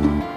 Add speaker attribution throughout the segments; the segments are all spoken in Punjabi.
Speaker 1: thank you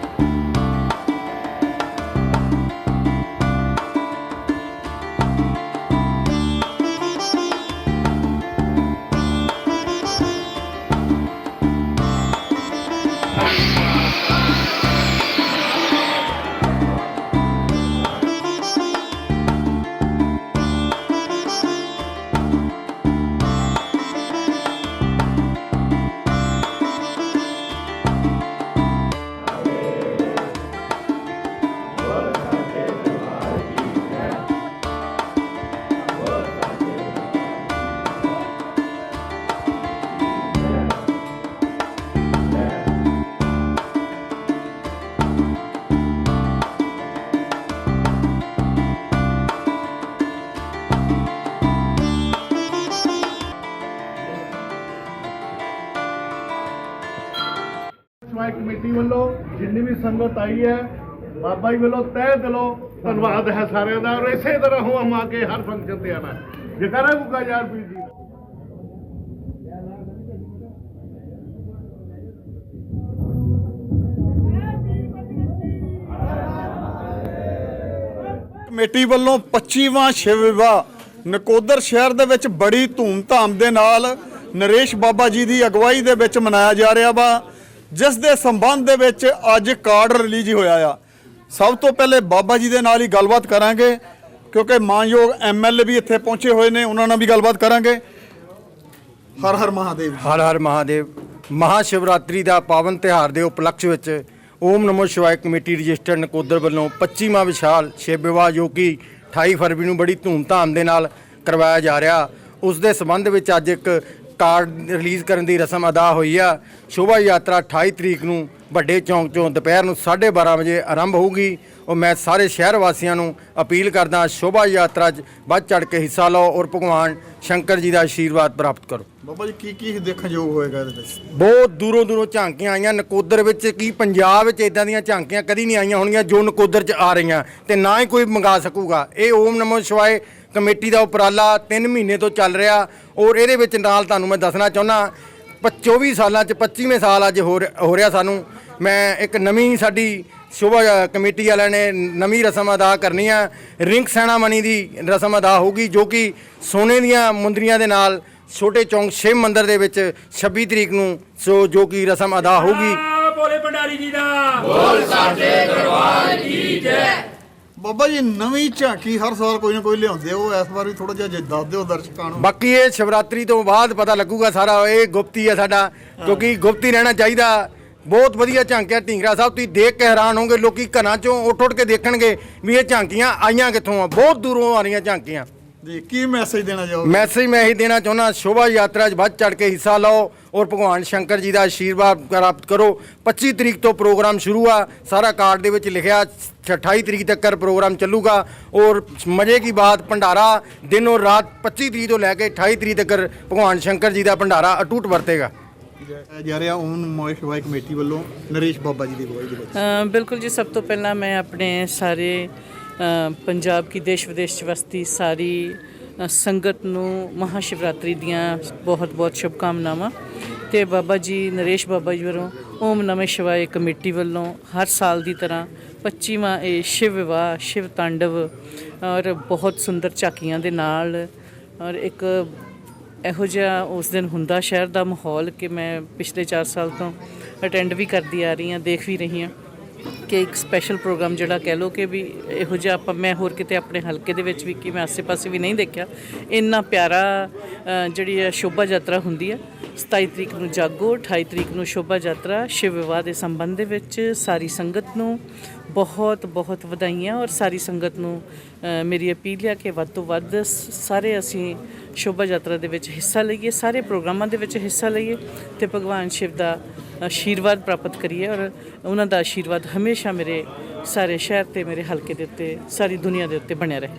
Speaker 1: ਕਮੇਟੀ ਵੱਲੋਂ ਜਿੰਨੀ ਵੀ ਸੰਗਤ ਆਈ ਹੈ, ਬਾਬਾ ਜੀ ਵੱਲੋਂ ਤਹਿ ਦਿਲੋਂ ਧੰਨਵਾਦ ਹੈ ਸਾਰਿਆਂ ਦਾ ਔਰ ਇਸੇ ਤਰ੍ਹਾਂ ਹਮ ਆ ਕੇ ਹਰ ਫੰਕਸ਼ਨ ਤੇ ਆਣਾ ਜਕਾਰਾ ਗੁੱਗਾ ਯਾਰ ਪੀਰ ਜੀ।
Speaker 2: ਕਮੇਟੀ ਵੱਲੋਂ 25ਵਾਂ ਸ਼ਿਵ ਵਿਵਾਹ। ਨਕੋਦਰ ਸ਼ਹਿਰ ਦੇ ਵਿੱਚ ਬੜੀ ਧੂਮ-ਧਾਮ ਦੇ ਨਾਲ ਨਰੇਸ਼ ਬਾਬਾ ਜੀ ਦੀ ਅਗਵਾਈ ਦੇ ਵਿੱਚ ਮਨਾਇਆ ਜਾ ਰਿਹਾ ਵਾ। ਜਿਸ ਦੇ ਸੰਬੰਧ ਦੇ ਵਿੱਚ ਅੱਜ ਕਾਰਡ ਰਿਲੀਜ਼ ਹੋਇਆ ਆ। ਸਭ ਤੋਂ ਪਹਿਲੇ ਬਾਬਾ ਜੀ ਦੇ ਨਾਲ ਹੀ ਗੱਲਬਾਤ ਕਰਾਂਗੇ, ਕਿਉਂਕਿ ਮਾਨਯੋਗ ਐਮਐਲਏ ਵੀ ਇੱਥੇ ਪਹੁੰਚੇ ਹੋਏ ਨੇ, ਉਹਨਾਂ ਨਾਲ ਵੀ ਗੱਲਬਾਤ ਕਰਾਂਗੇ। ਹਰ ਹਰ ਮਹਾਦੇਵ
Speaker 3: ਹਰ ਹਰ ਮਹਾਦੇਵ। ਮਹਾ ਸ਼ਿਵਰਾਤਰੀ ਦਾ ਪਾਵਨ ਤਿਉਹਾਰ ਦੇ ਉਪਲਕਸ਼ ਵਿੱਚ ਓਮ ਨਮੋ ਸ਼ਿਵਾਏ ਕਮੇਟੀ ਰਜਿਸਟਰਡ ਨਕੋਦਰ ਵੱਲੋਂ 25ਵਾਂ ਵਿਸ਼ਾਲ ਸ਼ਿਵ ਵਿਵਾਹ ਜੋ ਕਿ 28 ਫਰਵਰੀ ਨੂੰ ਬੜੀ ਧੂਮਧਾਮ ਦੇ ਨਾਲ ਕਰਵਾਇਆ ਜਾ ਰਿਹਾ। ਉਸ ਦੇ ਸੰਬੰਧ ਵਿੱਚ ਅੱਜ ਇੱਕ ਕਾਰਡ ਰਿਲੀਜ਼ ਕਰਨ ਦੀ ਰਸਮ ਅਦਾ ਹੋਈ ਆ। ਸ਼ੋਭਾ ਯਾਤਰਾ 28 ਤਰੀਕ ਨੂੰ ਵੱਡੇ ਚੌਂਕ ਚੋਂ ਦੁਪਹਿਰ ਨੂੰ 12:30 ਵਜੇ ਆਰੰਭ ਹੋਊਗੀ। ਉਹ ਮੈਂ ਸਾਰੇ ਸ਼ਹਿਰ ਵਾਸੀਆਂ ਨੂੰ ਅਪੀਲ ਕਰਦਾ, ਸ਼ੋਭਾ ਯਾਤਰਾ 'ਚ ਵੱਧ ਚੜ ਕੇ ਹਿੱਸਾ ਲਓ ਔਰ ਭਗਵਾਨ ਸ਼ੰਕਰ ਜੀ ਦਾ ਆਸ਼ੀਰਵਾਦ ਪ੍ਰਾਪਤ ਕਰੋ।
Speaker 2: ਬਾਬਾ ਜੀ, ਕੀ ਕੀ ਦੇਖਣ ਯੋਗ ਹੋਏਗਾ ਇਹਦੇ ਵਿੱਚ?
Speaker 3: ਬਹੁਤ ਦੂਰੋਂ ਦੂਰੋਂ ਝਾਂਕੀਆਂ ਆਈਆਂ। ਨਕੋਦਰ ਵਿੱਚ ਕੀ, ਪੰਜਾਬ ਵਿੱਚ ਇਦਾਂ ਦੀਆਂ ਝਾਂਕੀਆਂ ਕਦੀ ਨਹੀਂ ਆਈਆਂ ਹੋਣਗੀਆਂ ਜੋ ਨਕੋਦਰ 'ਚ ਆ ਰਹੀਆਂ। ਤੇ ਨਾ ਹੀ ਕੋਈ ਮੰਗਾ ਸਕੂਗਾ। ਇਹ ਓਮ ਨਮੋ ਸ਼ਿਵਾਏ ਕਮੇਟੀ ਦਾ ਉਪਰਾਲਾ 3 ਮਹੀਨੇ ਤੋਂ ਚੱਲ ਰਿਹਾ। ਔਰ ਇਹਦੇ ਵਿੱਚ ਨਾਲ ਤੁਹਾਨੂੰ ਮੈਂ ਦੱਸਣਾ ਚਾਹੁੰਦਾ 24 ਸਾਲਾਂ 'ਚ 25ਵੇਂ ਸਾਲ ਅੱਜ ਹੋ ਰਿਹਾ- ਹੋ ਰਿਹਾ ਸਾਨੂੰ। ਮੈਂ ਇੱਕ ਨਵੀਂ ਸਾਡੀ ਸ਼ੋਭਾ ਕਮੇਟੀ ਵਾਲਿਆਂ ਨੇ ਨਵੀਂ ਰਸਮ ਅਦਾ ਕਰਨੀ ਆ। ਰਿੰਗ ਸੈਨਾਮਨੀ ਦੀ ਰਸਮ ਅਦਾ ਹੋਊਗੀ, ਜੋ ਕਿ ਸੋਨੇ ਦੀਆਂ ਮੁੰਦਰੀਆਂ ਦੇ ਨਾਲ ਛੋਟੇ ਚੌਂਕ ਸ਼ਿਵ ਮੰਦਿਰ ਦੇ ਵਿੱਚ 26 ਤਰੀਕ ਨੂੰ ਸੋ ਜੋ ਕਿ ਰਸਮ ਅਦਾ ਹੋਊਗੀ।
Speaker 4: ਭੋਲੇ ਭੰਡਾਰੀ ਜੀ ਦਾ।
Speaker 2: ਬਾਬਾ ਜੀ ਨਵੀਂ ਝਾਂਕੀ ਹਰ ਸਾਲ ਕੋਈ ਨਾ ਕੋਈ ਲਿਆਉਂਦੇ ਹੋ ਇਸ ਵਾਰ ਵੀ ਥੋੜਾ ਜਿਹਾ ਜੇ ਦੱਸ ਦਿਓ ਦਰਸ਼ਕਾਂ ਨੂੰ।
Speaker 3: ਬਾਕੀ ਇਹ ਸ਼ਿਵਰਾਤਰੀ ਤੋਂ ਬਾਅਦ ਪਤਾ ਲੱਗੂਗਾ ਸਾਰਾ। ਇਹ ਗੁਪਤੀ ਹੈ ਸਾਡਾ ਕਿਉਂਕਿ ਗੁਪਤੀ ਰਹਿਣਾ ਚਾਹੀਦਾ। ਬਹੁਤ ਵਧੀਆ ਝਾਂਕਿਆ ਢਿੰਗਰਾ ਸਾਹਿਬ। ਤੁਸੀਂ ਦੇਖ ਕੇ ਹੈਰਾਨ ਹੋਗੇ ਲੋਕੀ ਘਰਾਂ ਚੋਂ ਉੱਠ ਉੱਠ ਕੇ ਦੇਖਣਗੇ ਵੀ ਇਹ ਝਾਂਕੀਆਂ ਆਈਆਂ ਕਿੱਥੋਂ ਆ। ਬਹੁਤ ਦੂਰੋਂ ਆ ਰਹੀਆਂ ਝਾਂਕੀਆਂ।
Speaker 2: ਜੀ ਕੀ ਮੈਸੇਜ ਦੇਣਾ ਚਾਹੋਗੇ?
Speaker 3: ਮੈਸੇਜ ਮੈਂ ਇਹੀ ਦੇਣਾ ਚਾਹੁੰਦਾ ਸ਼ੋਭਾ ਯਾਤਰਾ 'ਚ ਵੱਧ ਚੜ ਕੇ ਹਿੱਸਾ ਲਓ ਔਰ ਭਗਵਾਨ ਸ਼ੰਕਰ ਜੀ ਦਾ ਆਸ਼ੀਰਵਾਦ ਪ੍ਰਾਪਤ ਕਰੋ। 25 ਤਰੀਕ ਤੋਂ ਪ੍ਰੋਗਰਾਮ ਸ਼ੁਰੂ ਆ ਸਾਰਾ ਕਾਰਡ ਦੇ ਵਿੱਚ ਲਿਖਿਆ 28 ਤਰੀਕ ਤੱਕ ਪ੍ਰੋਗਰਾਮ ਚੱਲੂਗਾ ਔਰ ਮਜ਼ੇ ਕੀ ਬਾਤ ਭੰਡਾਰਾ ਦਿਨ ਔਰ ਰਾਤ 25 ਤਰੀਕ ਤੋਂ ਲੈ ਕੇ 28 ਤਰੀਕ ਤੱਕ ਭਗਵਾਨ ਸ਼ੰਕਰ ਜੀ ਦਾ ਭੰਡਾਰਾ ਅਟੂਟ ਵਰਤੇਗਾ।
Speaker 2: ਜਾ ਰਿਹਾ ਓਮ ਮੋਇ ਸ਼ਿਵਾਇ ਕਮੇਟੀ ਵੱਲੋਂ ਨਰੇਸ਼ ਬਾਬਾ ਜੀ ਦੀ ਅਗਵਾਈ ਦੇ ਵਿੱਚ।
Speaker 5: ਅ, ਬਿਲਕੁਲ ਜੀ ਸਭ ਤੋਂ ਪਹਿਲਾਂ ਮੈਂ ਆਪਣੇ ਸਾਰੇ ਪੰਜਾਬ ਕੀ ਦੇਸ਼ ਵਿਦੇਸ਼ ਚ ਵਸਤੀ ਸਾਰੀ ਸੰਗਤ ਨੂੰ ਮਹਾਸ਼ਿਵਰਾਤਰੀ ਦੀਆਂ ਬਹੁਤ ਬਹੁਤ ਸ਼ੁਭਕਾਮਨਾਵਾਂ। ਤੇ ਬਾਬਾ ਜੀ, ਨਰੇਸ਼ ਬਾਬਾ ਜੀ ਵੱਲੋਂ ਓਮ ਨਮः ਸ਼ਿਵਾਏ ਕਮੇਟੀ ਵੱਲੋਂ ਹਰ ਸਾਲ ਦੀ ਤਰ੍ਹਾਂ 25ਵਾਂ ਇਹ ਸ਼ਿਵ ਵਿਵਾਹ, ਸ਼ਿਵ ਤਾਂਡਵ, ਔਰ ਬਹੁਤ ਸੁੰਦਰ ਝਾਕੀਆਂ ਦੇ ਨਾਲ, ਔਰ ਇੱਕ ਇਹੋ ਜਿਹਾ ਉਸ ਦਿਨ ਹੁੰਦਾ ਸ਼ਹਿਰ ਦਾ ਮਾਹੌਲ ਕਿ ਮੈਂ ਪਿਛਲੇ 4 ਸਾਲ ਤੋਂ ਅਟੈਂਡ ਵੀ ਕਰਦੀ ਆ ਰਹੀ ਹਾਂ, ਦੇਖ ਵੀ ਰਹੀ ਹਾਂ। ਕਿ ਇੱਕ ਸਪੈਸ਼ਲ ਪ੍ਰੋਗਰਾਮ ਜਿਹੜਾ ਕਹਿ ਲੋ ਕਿ ਵੀ ਇਹੋ ਜਿਹਾ ਆਪਾਂ, ਮੈਂ ਹੋਰ ਕਿਤੇ ਆਪਣੇ ਹਲਕੇ ਦੇ ਵਿੱਚ ਵੀ ਕਿ ਮੈਂ ਆਸੇ-ਪਾਸੇ ਵੀ ਨਹੀਂ ਦੇਖਿਆ। ਇੰਨਾ ਪਿਆਰਾ ਜਿਹੜੀ ਹੈ ਸ਼ੋਭਾ ਯਾਤਰਾ ਹੁੰਦੀ ਹੈ 27 ਤਰੀਕ ਨੂੰ ਜਾਗੋ 28 ਤਰੀਕ ਨੂੰ ਸ਼ੋਭਾ ਯਾਤਰਾ, ਸ਼ਿਵ ਵਿਵਾਹ ਦੇ ਸੰਬੰਧ ਦੇ ਵਿੱਚ ਸਾਰੀ ਸੰਗਤ ਨੂੰ ਬਹੁਤ ਬਹੁਤ ਵਧਾਈਆਂ ਔਰ ਸਾਰੀ ਸੰਗਤ ਨੂੰ ਮੇਰੀ ਅਪੀਲ ਹੈ ਕਿ ਵੱਧ ਤੋਂ ਵੱਧ ਸ- ਸਾਰੇ ਅਸੀਂ ਸ਼ੋਭਾ ਯਾਤਰਾ ਦੇ ਵਿੱਚ ਹਿੱਸਾ ਲਈਏ, ਸਾਰੇ ਪ੍ਰੋਗਰਾਮਾਂ ਦੇ ਵਿੱਚ ਹਿੱਸਾ ਲਈਏ ਤੇ ਭਗਵਾਨ ਸ਼ਿਵ ਦਾ ਆਸ਼ੀਰਵਾਦ ਪ੍ਰਾਪਤ ਕਰੀਏ ਔਰ ਉਹਨਾਂ ਦਾ ਆਸ਼ੀਰਵਾਦ ਹਮੇਸ਼ਾ ਮੇਰੇ ਸਾਰੇ ਸ਼ਹਿਰ ਤੇ ਮੇਰੇ ਹਲਕੇ ਦੇ ਉੱਤੇ ਸਾਰੀ ਦੁਨੀਆ ਦੇ ਉੱਤੇ ਬਣਿਆ ਰਹੇ।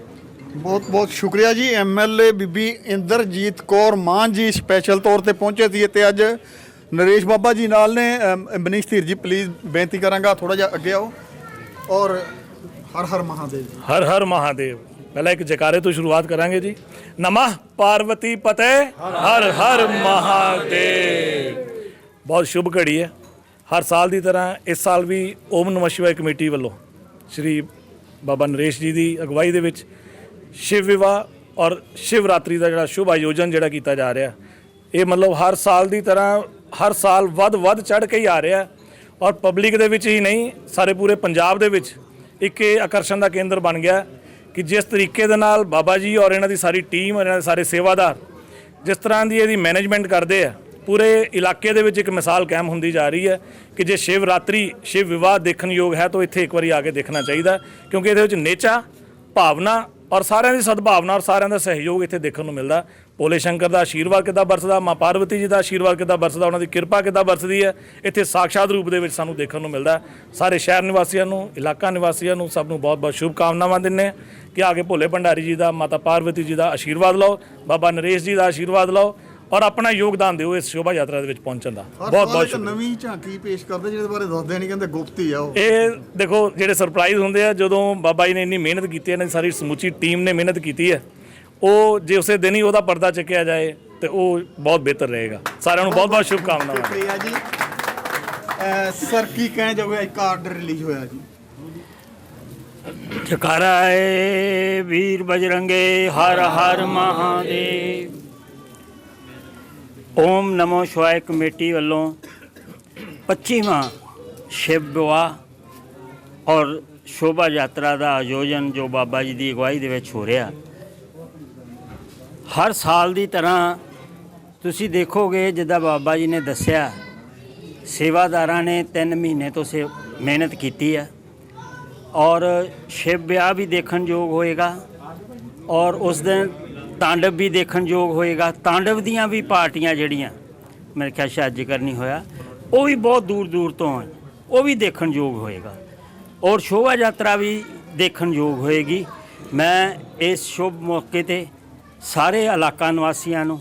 Speaker 2: ਬਹੁਤ ਬਹੁਤ ਸ਼ੁਕਰੀਆ ਜੀ। ਐਮਐਲਏ ਬੀਬੀ ਇੰਦਰਜੀਤ ਕੌਰ ਮਾਨ ਜੀ ਸਪੈਸ਼ਲ ਤੌਰ ਤੇ ਪਹੁੰਚੇ ਸੀ ਤੇ ਅੱਜ। ਨਰੇਸ਼ ਬਾਬਾ ਜੀ ਨਾਲ ਨੇ। ਮਨੀਸ਼ ਧੀਰ ਜੀ ਪਲੀਜ਼ ਬੇਨਤੀ ਕਰਾਂਗਾ ਥੋੜਾ ਜਿਹਾ ਅੱਗੇ ਆਓ। ਔਰ ਹਰ ਹਰ ਮਹਾਦੇਵ ਜੀ।
Speaker 4: ਹਰ ਹਰ ਮਹਾਦੇਵ। ਪਹਿਲਾਂ ਇੱਕ ਜਕਾਰੇ ਤੋਂ ਸ਼ੁਰੂਆਤ ਕਰਾਂਗੇ ਜੀ। ਨਮः ਪਾਰਵਤੀ ਪਤੇ ਹਰ ਹਰ ਮਹਾਦੇਵ। ਬਹੁਤ ਸ਼ੁਭ ਘੜੀ ਹੈ। ਹਰ ਸਾਲ ਦੀ ਤਰ੍ਹਾਂ ਇਸ ਸਾਲ ਵੀ ਓਮ ਨਮः ਸ਼ਿਵਾਏ ਕਮੇਟੀ ਵੱਲੋਂ ਸ਼੍ਰੀ ਬਾਬਾ ਨਰੇਸ਼ ਜੀ ਦੀ ਅਗਵਾਈ ਦੇ ਵਿੱਚ ਸ਼ਿਵ ਵਿਵਾਹ ਔਰ ਸ਼ਿਵਰਾਤਰੀ ਦਾ ਜਿਹੜਾ ਸ਼ੁਭ ਆਯੋਜਨ ਜਿਹੜਾ ਕੀਤਾ ਜਾ ਰਿਹਾ। ਇਹ ਮਤਲਬ ਹਰ ਸਾਲ ਦੀ ਤਰ੍ਹਾਂ ਹਰ ਸਾਲ ਵੱਧ ਵੱਧ ਚੜ ਕੇ ਹੀ ਆ ਰਿਹਾ ਔਰ ਪਬਲਿਕ ਦੇ ਵਿੱਚ ਹੀ ਨਹੀਂ, ਸਾਰੇ ਪੂਰੇ ਪੰਜਾਬ ਦੇ ਵਿੱਚ ਇੱਕ ਇਹ ਆਕਰਸ਼ਣ ਦਾ ਕੇਂਦਰ ਬਣ ਗਿਆ ਕਿ ਜਿਸ ਤਰੀਕੇ ਦੇ ਨਾਲ ਬਾਬਾ ਜੀ ਔਰ ਇਹਨਾਂ ਦੀ ਸਾਰੀ ਟੀਮ ਔਰ ਇਹਨਾਂ ਦੇ ਸਾਰੇ ਸੇਵਾਦਾਰ ਜਿਸ ਤਰ੍ਹਾਂ ਦੀ ਇਹਦੀ ਮੈਨੇਜਮੈਂਟ ਕਰਦੇ ਆ ਪੂਰੇ ਇਲਾਕੇ ਦੇ ਵਿੱਚ ਇੱਕ ਮਿਸਾਲ ਕਾਇਮ ਹੁੰਦੀ ਜਾ ਰਹੀ ਹੈ ਕਿ ਜੇ ਸ਼ਿਵ ਰਾਤਰੀ, ਸ਼ਿਵ ਵਿਵਾਹ ਦੇਖਣ ਯੋਗ ਹੈ ਤਾਂ ਇੱਥੇ ਇੱਕ ਵਾਰੀ ਆ ਕੇ ਦੇਖਣਾ ਚਾਹੀਦਾ ਕਿਉਂਕਿ ਇਹਦੇ ਵਿੱਚ ਨੇਚਾ, ਭਾਵਨਾ ਔਰ ਸਾਰਿਆਂ ਦੀ ਸਦਭਾਵਨਾ ਔਰ ਸਾਰਿਆਂ ਦਾ ਸਹਿਯੋਗ ਇੱਥੇ ਦੇਖਣ ਨੂੰ ਮਿਲਦਾ ਭੋਲੇ ਸ਼ੰਕਰ ਦਾ ਆਸ਼ੀਰਵਾਦ ਕਿੱਦਾਂ ਵਰਸਦਾ ਮਾਂ ਪਾਰਵਤੀ ਜੀ ਦਾ ਆਸ਼ੀਰਵਾਦ ਕਿੱਦਾਂ ਵਰਸਦਾ ਉਹਨਾਂ ਦੀ ਕਿਰਪਾ ਕਿੱਦਾਂ ਵਰਸਦੀ ਹੈ, ਇੱਥੇ ਸਾਖਸ਼ਾਤ ਰੂਪ ਦੇ ਵਿੱਚ ਸਾਨੂੰ ਦੇਖਣ ਨੂੰ ਮਿਲਦਾ ਸਾਰੇ ਸ਼ਹਿਰ ਨਿਵਾਸੀਆਂ ਨੂੰ, ਇਲਾਕਾ ਨਿਵਾਸੀਆਂ ਨੂੰ ਸਭ ਨੂੰ ਬਹੁਤ-ਬਹੁਤ ਸ਼ੁਭ ਕਾਮਨਾਵਾਂ ਦਿੰਨੇ ਹਾਂ ਕਿ ਆ ਕੇ ਭੋਲੇ ਭੰਡਾਰੀ ਜੀ ਦਾ, ਮਾਤਾ ਪਾਰਵਤੀ ਜੀ ਦਾ ਆਸ਼ੀਰਵਾਦ ਲਓ, ਬਾਬਾ ਨਰੇਸ਼ ਜੀ ਦਾ ਆਸ਼ੀਰਵਾਦ ਲਓ ਔਰ ਆਪਣਾ ਯੋਗਦਾਨ ਦਿਓ ਇਸ ਸ਼ੋਭਾ ਯਾਤਰਾ ਦੇ ਵਿੱਚ ਪਹੁੰਚਣ ਦਾ। ਬਹੁਤ ਬਹੁਤ
Speaker 2: ਇੱਕ
Speaker 4: ਸ਼ੁਕਰੀਆ।
Speaker 2: ਨਵੀਂ ਝਾਂਕੀ ਪੇਸ਼ ਕਰਦੇ ਜਿਹਦੇ ਬਾਰੇ ਦੱਸਦੇ ਨਹੀਂ ਕਹਿੰਦੇ ਗੁਪਤ ਆ ਉਹ।
Speaker 4: ਇਹ ਦੇਖੋ ਜਿਹੜੇ ਸਰਪ੍ਰਾਈਜ਼ ਹੁੰਦੇ ਆ ਜਦੋਂ ਬਾਬਾ ਜੀ ਨੇ ਇੰਨੀ ਮਿਹਨਤ ਕੀਤੀ ਹੈ ਇਹਨਾਂ ਦੀ ਸਾਰੀ ਸਮੁੱਚੀ ਟੀਮ ਨੇ ਮਿਹਨਤ ਕੀਤੀ ਹੈ ਉਹ ਜੇ ਉਸੇ ਦਿਨ ਹੀ ਉਹਦਾ ਪਰਦਾ ਚੱਕਿਆ ਜਾਏ ਤੇ ਉਹ ਬਹੁਤ ਬਿਹਤਰ ਰਹੇਗਾ। ਸਾਰਿਆਂ ਨੂੰ ਬਹੁਤ ਬਹੁਤ ਸ਼ੁਭਕਾਮਨਾਵਾਂ।
Speaker 2: ਸ਼ੁਕਰੀਆ ਜੀ। ਸਰ ਕੀ ਕਹਿਣਾ ਚਾਹੋਗੇ? ਇੱਕ ਆਰਡਰ ਰਿਲੀਜ਼ ਹੋਇਆ ਜੀ।
Speaker 6: ਜਕਾਰਾ ਏ ਵੀਰ ਬਜਰੰਗੇ ਹਰ ਹਰ ਮਹਾਦੇਵ। ਓਮ ਨਮੋ ਸ਼ਿਵਾਏ ਕਮੇਟੀ ਵੱਲੋਂ 25ਵਾਂ ਸ਼ਿਵ ਵਿਵਾਹ ਔਰ ਸ਼ੋਭਾ ਯਾਤਰਾ ਦਾ ਆਯੋਜਨ ਜੋ ਬਾਬਾ ਜੀ ਦੀ ਅਗਵਾਈ ਦੇ ਵਿੱਚ ਹੋ ਰਿਹਾ। ਹਰ ਸਾਲ ਦੀ ਤਰ੍ਹਾਂ ਤੁਸੀਂ ਦੇਖੋਗੇ, ਜਿੱਦਾਂ ਬਾਬਾ ਜੀ ਨੇ ਦੱਸਿਆ, ਸੇਵਾਦਾਰਾਂ ਨੇ 3 ਮਹੀਨੇ ਤੋਂ ਸੇ ਮਿਹਨਤ ਕੀਤੀ ਹੈ ਔਰ ਸ਼ਿਵ ਵਿਆਹ ਵੀ ਦੇਖਣ ਯੋਗ ਹੋਏਗਾ ਔਰ ਉਸ ਦਿਨ ਤਾਂਡਵ ਵੀ ਦੇਖਣ ਯੋਗ ਹੋਏਗਾ, ਤਾਂਡਵ ਦੀਆਂ ਵੀ ਪਾਰਟੀਆਂ ਜਿਹੜੀਆਂ ਮੇਰੇ ਖਿਆਲ ਸ਼ਾਇਦ ਜ਼ਿਕਰ ਨਹੀਂ ਹੋਇਆ, ਉਹ ਵੀ ਬਹੁਤ ਦੂਰ ਦੂਰ ਤੋਂ ਹਨ ਉਹ ਵੀ ਦੇਖਣ ਯੋਗ ਹੋਏਗਾ। ਔਰ ਸ਼ੋਭਾ ਯਾਤਰਾ ਵੀ ਦੇਖਣ ਯੋਗ ਹੋਏਗੀ। ਮੈਂ ਇਸ ਸ਼ੁਭ ਮੌਕੇ ਤੇ ਸਾਰੇ ਇਲਾਕਾ ਨਿਵਾਸੀਆਂ ਨੂੰ,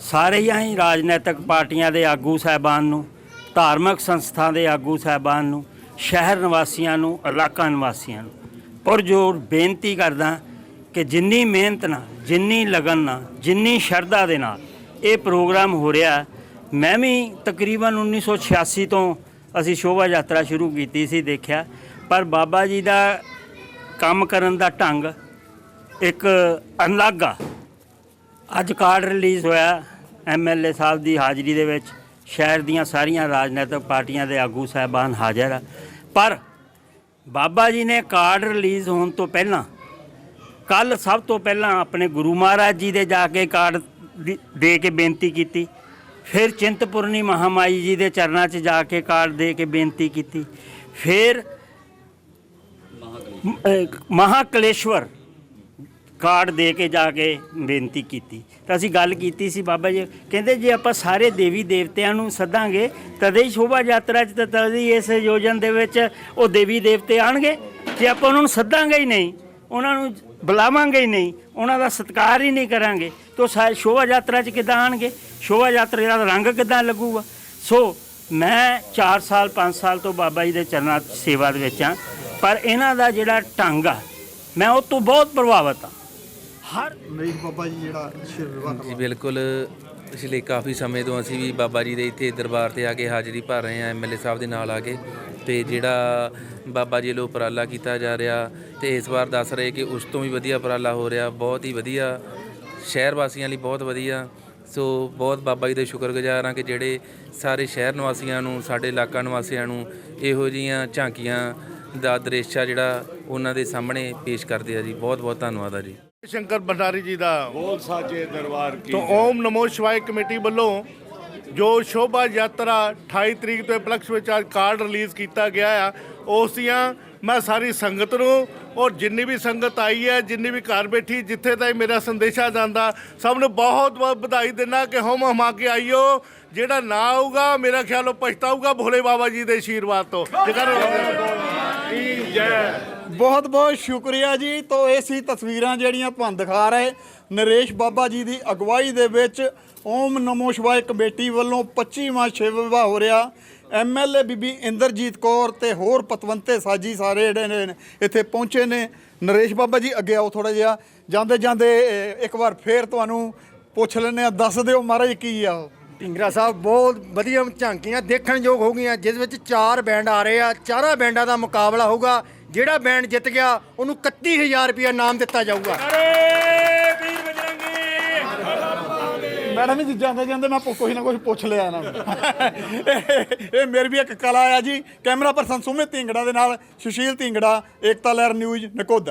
Speaker 6: ਸਾਰੇ ਹੀ ਰਾਜਨੀਤਿਕ ਪਾਰਟੀਆਂ ਦੇ ਆਗੂ ਸਾਹਿਬਾਨ ਨੂੰ, ਧਾਰਮਿਕ ਸੰਸਥਾ ਦੇ ਆਗੂ ਸਾਹਿਬਾਨ ਨੂੰ, ਸ਼ਹਿਰ ਨਿਵਾਸੀਆਂ ਨੂੰ, ਇਲਾਕਾ ਨਿਵਾਸੀਆਂ ਨੂੰ ਪੁਰਜੋਰ ਬੇਨਤੀ ਕਰਦਾ ਕਿ ਜਿੰਨੀ ਮਿਹਨਤ ਨਾਲ, ਜਿੰਨੀ ਲਗਨ ਨਾਲ, ਜਿੰਨੀ ਸ਼ਰਧਾ ਦੇ ਨਾਲ ਇਹ ਪ੍ਰੋਗਰਾਮ ਹੋ ਰਿਹਾ ਮੈਂ ਵੀ ਤਕਰੀਬਨ 1986 ਤੋਂ ਅਸੀਂ ਸ਼ੋਭਾ ਯਾਤਰਾ ਸ਼ੁਰੂ ਕੀਤੀ ਸੀ, ਦੇਖਿਆ। ਪਰ ਬਾਬਾ ਜੀ ਦਾ ਕੰਮ ਕਰਨ ਦਾ ਢੰਗ ਇੱਕ ਅਲੱਗ ਆ ਅੱਜ ਕਾਰਡ ਰਿਲੀਜ਼ ਹੋਇਆ ਐਮਐਲਏ ਸਾਹਿਬ ਦੀ ਹਾਜ਼ਰੀ ਦੇ ਵਿੱਚ, ਸ਼ਹਿਰ ਦੀਆਂ ਸਾਰੀਆਂ ਰਾਜਨੀਤਿਕ ਪਾਰਟੀਆਂ ਦੇ ਆਗੂ ਸਾਹਿਬਾਨ ਹਾਜ਼ਰ ਆ। ਪਰ ਬਾਬਾ ਜੀ ਨੇ ਕਾਰਡ ਰਿਲੀਜ਼ ਹੋਣ ਤੋਂ ਪਹਿਲਾਂ ਕੱਲ ਸਭ ਤੋਂ ਪਹਿਲਾਂ ਆਪਣੇ ਗੁਰੂ ਮਹਾਰਾਜ ਜੀ ਦੇ ਜਾ ਕੇ ਕਾਰਡ ਦੀ- ਕੇ ਬੇਨਤੀ ਕੀਤੀ। ਫਿਰ ਚਿੰਤਪੁਰਨੀ ਮਹਾਮਾਈ ਜੀ ਦੇ ਚਰਨਾਂ 'ਚ ਜਾ ਕੇ ਕਾਰਡ ਦੇ ਕੇ ਬੇਨਤੀ ਕੀਤੀ। ਫਿਰ ਮਹਾਕਲੇਸ਼ਵਰ। ਕਾਰਡ ਦੇ ਕੇ ਜਾ ਕੇ ਬੇਨਤੀ ਕੀਤੀ। ਤਾਂ ਅਸੀਂ ਗੱਲ ਕੀਤੀ ਸੀ ਬਾਬਾ ਜੀ ਕਹਿੰਦੇ ਜੇ ਆਪਾਂ ਸਾਰੇ ਦੇਵੀ ਦੇਵਤਿਆਂ ਨੂੰ ਸੱਦਾਂਗੇ ਤਦੇ ਹੀ ਸ਼ੋਭਾ ਯਾਤਰਾ 'ਚ ਤਾਂ ਤਦੇ ਹੀ ਇਸ ਯੋਜਨ ਦੇ ਵਿੱਚ ਉਹ ਦੇਵੀ ਦੇਵਤੇ ਆਣਗੇ। ਜੇ ਆਪਾਂ ਉਹਨਾਂ ਨੂੰ ਸੱਦਾਂਗੇ ਹੀ ਨਹੀਂ ਉਹਨਾਂ ਨੂੰ ਬੁਲਾਵਾਂਗੇ ਹੀ ਨਹੀਂ ਉਹਨਾਂ ਦਾ ਸਤਿਕਾਰ ਹੀ ਨਹੀਂ ਕਰਾਂਗੇ। ਤਾਂ ਸ਼ਾਇਦ ਸ਼ੋਭਾ ਯਾਤਰਾ 'ਚ ਕਿੱਦਾਂ ਆਣਗੇ? ਸ਼ੋਭਾ ਯਾਤਰਾ ਦਾ ਰੰਗ ਕਿੱਦਾਂ ਲੱਗੂਗਾ? ਸੋ ਮੈਂ 4 ਸਾਲ 5 ਸਾਲ ਤੋਂ ਬਾਬਾ ਜੀ ਦੇ ਚਰਨਾਂ 'ਚ ਸੇਵਾ ਦੇ ਵਿੱਚ ਹਾਂ ਪਰ ਇਹਨਾਂ ਦਾ ਜਿਹੜਾ ਢੰਗ ਆ ਮੈਂ ਉਹ ਤੋਂ ਬਹੁਤ ਪ੍ਰਭਾਵਿਤ ਹਾਂ। ਹਰ
Speaker 2: ਨਰੇਸ਼ ਬਾਬਾ ਜੀ ਜਿਹੜਾ ਵਿਵਾਹ
Speaker 7: ਜੀ ਬਿਲਕੁਲ ਪਿਛਲੇ ਕਾਫੀ ਸਮੇਂ ਤੋਂ ਅਸੀਂ ਵੀ ਬਾਬਾ ਜੀ ਦੇ ਇੱਥੇ ਦਰਬਾਰ ਤੇ ਆ ਕੇ ਹਾਜ਼ਰੀ ਭਰ ਰਹੇ ਹਾਂ ਐਮਐਲਏ ਸਾਹਿਬ ਦੇ ਨਾਲ ਆ ਕੇ। ਤੇ ਜਿਹੜਾ ਬਾਬਾ ਜੀ ਵੱਲੋਂ ਉਪਰਾਲਾ ਕੀਤਾ ਜਾ ਰਿਹਾ ਤੇ ਇਸ ਵਾਰ ਦੱਸ ਰਹੇ ਕਿ ਉਸ ਤੋਂ ਵੀ ਵਧੀਆ ਉਪਰਾਲਾ ਹੋ ਰਿਹਾ, ਬਹੁਤ ਹੀ ਵਧੀਆ। ਸ਼ਹਿਰ ਵਾਸੀਆਂ ਲਈ ਬਹੁਤ ਵਧੀਆ। ਸੋ ਬਹੁਤ ਬਾਬਾ ਜੀ ਦੇ ਸ਼ੁਕਰਗੁਜ਼ਾਰ ਹਾਂ ਕਿ ਜਿਹੜੇ ਸਾਰੇ ਸ਼ਹਿਰ ਨਿਵਾਸੀਆਂ ਨੂੰ, ਸਾਡੇ ਇਲਾਕਾ ਨਿਵਾਸੀਆਂ ਨੂੰ ਇਹੋ ਜੀਆਂ ਝਾਂਕੀਆਂ ਦਾ ਦ੍ਰਿਸ਼ ਆ ਜਿਹੜਾ ਉਹਨਾਂ ਦੇ ਸਾਹਮਣੇ ਪੇਸ਼ ਕਰਦੇ ਆ ਜੀ। ਬਹੁਤ ਬਹੁਤ ਧੰਨਵਾਦ ਆ ਜੀ।
Speaker 1: ਸ਼ੰਕਰ ਭੰਡਾਰੀ ਜੀ ਦਾ। ਬੋਲ ਸਾਚੇ ਦਰਬਾਰ ਕੀ ਤੋਂ ਓਮ ਨਮੋ ਸ਼ਿਵਾਏ ਕਮੇਟੀ ਵੱਲੋਂ ਜੋ ਸ਼ੋਭਾ ਯਾਤਰਾ 28 ਤਰੀਕ ਤੋਂ ਉਪਲਕਸ਼ ਵਿੱਚ ਅੱਜ ਕਾਰਡ ਰਿਲੀਜ਼ ਕੀਤਾ ਗਿਆ ਆ ਉਸ ਦੀਆਂ ਮੈਂ ਸਾਰੀ ਸੰਗਤ ਨੂੰ ਔਰ ਜਿੰਨੀ ਵੀ ਸੰਗਤ ਆਈ ਹੈ ਜਿੰਨੀ ਵੀ ਘਰ ਬੈਠੀ ਜਿੱਥੇ ਤਾਈ ਮੇਰਾ ਸੰਦੇਸ਼ਾ ਜਾਂਦਾ ਸਭ ਨੂੰ ਬਹੁਤ ਬਹੁਤ ਵਧਾਈ ਦਿੰਦਾ ਕਿ ਹਮ ਹਮਾ ਕੇ ਆਈਓ ਜਿਹੜਾ ਨਾ ਆਊਗਾ ਮੇਰਾ ਖਿਆਲ ਉਹ ਪਛਤਾਊਗਾ ਭੋਲੇ ਬਾਬਾ ਜੀ ਦੇ ਆਸ਼ੀਰਵਾਦ ਤੋਂ। ਜੇਕਰ ਜੈ।
Speaker 2: ਬਹੁਤ ਬਹੁਤ ਸ਼ੁਕਰੀਆ ਜੀ। ਤੋਂ ਇਹ ਸੀ ਤਸਵੀਰਾਂ ਜਿਹੜੀਆਂ ਤੁਹਾਨੂੰ ਦਿਖਾ ਰਹੇ। ਨਰੇਸ਼ ਬਾਬਾ ਜੀ ਦੀ ਅਗਵਾਈ ਦੇ ਵਿੱਚ ਓਮ ਨਮੋ ਸ਼ਿਵਾਏ ਕਮੇਟੀ ਵੱਲੋਂ 25ਵਾਂ ਸ਼ਿਵ ਵਿਵਾਹ ਹੋ ਰਿਹਾ। ਐਮਐਲਏ ਬੀਬੀ ਇੰਦਰਜੀਤ ਕੌਰ ਤੇ ਹੋਰ ਪਤਵੰਤੇ ਸਾਜੀ ਸਾਰੇ ਜਿਹੜੇ ਨੇ ਇੱਥੇ ਪਹੁੰਚੇ ਨੇ। ਨਰੇਸ਼ ਬਾਬਾ ਜੀ, ਅੱਗੇ ਆਓ ਥੋੜਾ ਜਿਹਾ। ਜਾਂਦੇ ਜਾਂਦੇ ਇੱਕ ਵਾਰ ਫੇਰ ਤੁਹਾਨੂੰ ਪੁੱਛ ਲੈਂਦੇ ਆ ਦੱਸ ਦਿਓ ਮਹਾਰਾਜ, ਕੀ ਆ ਉਹ?
Speaker 3: ਢਿੰਗਰਾ ਸਾਹਿਬ ਬਹੁਤ ਵਧੀਆ ਝਾਂਕੀਆਂ ਦੇਖਣ ਯੋਗ ਹੋ ਗਈਆਂ ਜਿਸ ਵਿੱਚ ਚਾਰ ਬੈਂਡ ਆ ਰਹੇ ਆ। ਚਾਰਾਂ ਬੈਂਡਾਂ ਦਾ ਮੁਕਾਬਲਾ ਹੋਊਗਾ। ਜਿਹੜਾ ਬੈਂਡ ਜਿੱਤ ਗਿਆ ਉਹਨੂੰ 31000 ਰੁਪਏ ਇਨਾਮ ਦਿੱਤਾ ਜਾਊਗਾ।
Speaker 2: ਮੈਡਮ ਜੀ ਜਾਂਦੇ ਜਾਂਦੇ ਮੈਂ ਕੁਛ ਨਾ ਕੁਛ ਪੁੱਛ ਲਿਆ ਇਹਨਾਂ ਨੂੰ। ਇਹ ਮੇਰੀ ਵੀ ਇੱਕ ਕਲਾ ਆ ਜੀ। ਕੈਮਰਾ ਪਰਸਨ ਸੁਮਿਤ ਢਿੰਗੜਾ ਦੇ ਨਾਲ ਸੁਸ਼ੀਲ ਢਿੰਗੜਾ ਏਕਤਾ ਲਹਿਰ ਨਿਊਜ਼ ਨਕੋਦਰ।